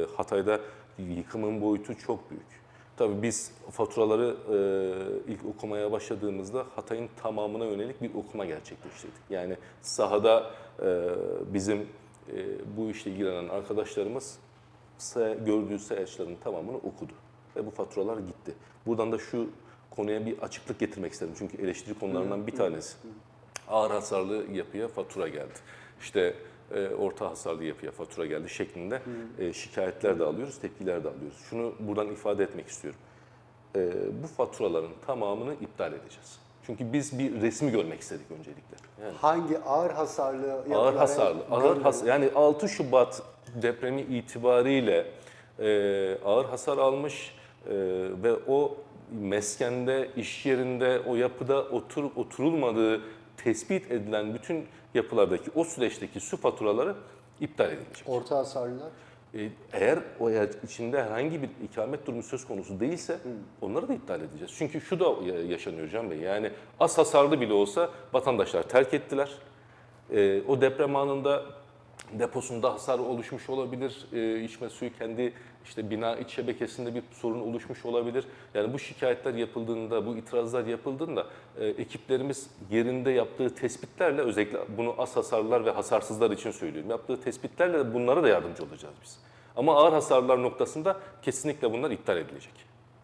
E, Hatay'da yıkımın boyutu çok büyük. Tabii biz faturaları e, ilk okumaya başladığımızda Hatay'ın tamamına yönelik bir okuma gerçekleştirdik. Yani sahada e, bizim e, bu işle ilgilenen arkadaşlarımız gördüğü sayaçların tamamını okudu. Ve bu faturalar gitti. Buradan da şu konuya bir açıklık getirmek istedim. Çünkü eleştiri konularından bir tanesi. Ağır hasarlı yapıya fatura geldi. İşte e, orta hasarlı yapıya fatura geldi şeklinde e, şikayetler de alıyoruz, tepkiler de alıyoruz. Şunu buradan ifade etmek istiyorum. E, bu faturaların tamamını iptal edeceğiz. Çünkü biz bir resmi görmek istedik öncelikle. Yani Hangi ağır hasarlı ağır yapılara hasarlı, ağır has yani 6 Şubat depremi itibariyle e, ağır hasar almış e, ve o meskende, iş yerinde, o yapıda oturup oturulmadığı tespit edilen bütün yapılardaki o süreçteki su faturaları iptal edilecek. Orta hasarlılar. E, Eğer o yer içinde herhangi bir ikamet durumu söz konusu değilse onları da iptal edeceğiz. Çünkü şu da ya- yaşanıyor Can Bey. Yani az hasarlı bile olsa vatandaşlar terk ettiler. E, o deprem anında deposunda hasar oluşmuş olabilir. E, içme suyu kendi işte bina iç şebekesinde bir sorun oluşmuş olabilir. Yani bu şikayetler yapıldığında, bu itirazlar yapıldığında e, ekiplerimiz yerinde yaptığı tespitlerle özellikle bunu az hasarlılar ve hasarsızlar için söylüyorum. Yaptığı tespitlerle bunlara da yardımcı olacağız biz. Ama ağır hasarlar noktasında kesinlikle bunlar iptal edilecek.